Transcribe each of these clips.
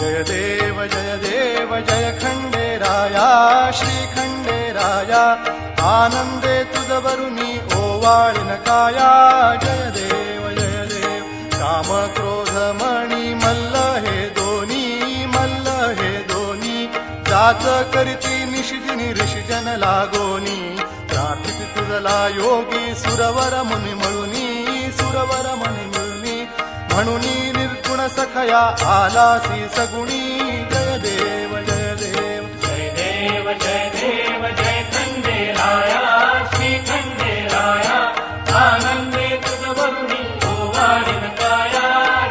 जय देव जय देव जय खंडेराया श्री खंडेराया आनंदे तुझ वरुणी ओवाळीन काया जय देव जय देव काम क्रोध मणी मल्ल हे दोनी मल्ल हे दोनी जाच करीती निशिदिनी ऋषिजन लागोनी प्रार्थित तुझला योगी सुरवर मुनी म्हणुनी सुरवर मुनी म्हणुनी म्हणून सखया आलासी सगुणी जय देव जय देव। जय देव जय देव जय खंडेराया श्री खंडेराया। आनंदे तुझ वरुणी ओवाळीन काया।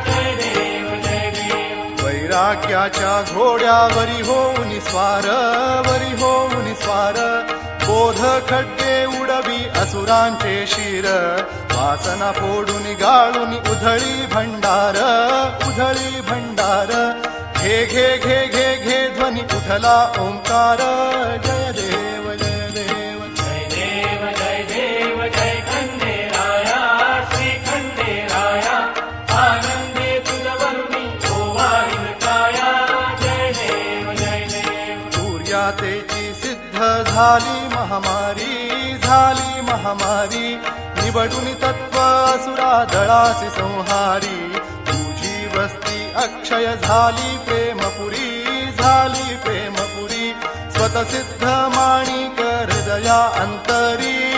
जय देव जय देव। वैराग्याच्या घोड्यावरी होऊन स्वार वरी होऊन स्वार। बोध खड्डे उडवी असुरांचे शिर. वासना फोडून गाळून उधळी भंडार उधळी भंडार. घे घे घे घे घे ध्वनी उठला ओंकार. जय देव जय देव. जय देव जय देव जय खंडेराया. श्री खंडेराया. आनंदे तुझ वरुणी ओवाळीन काया. जय देव जय देव. सूर्यातेची सिद्ध झाली महामारी. झाली महामारी निवडून तत्व असुरा दळासी संहारी. तुझी वस्ती अक्षय झाली प्रेमपुरी झाली प्रेमपुरी. स्वतसिद्ध माणिक हृदया अंतरी.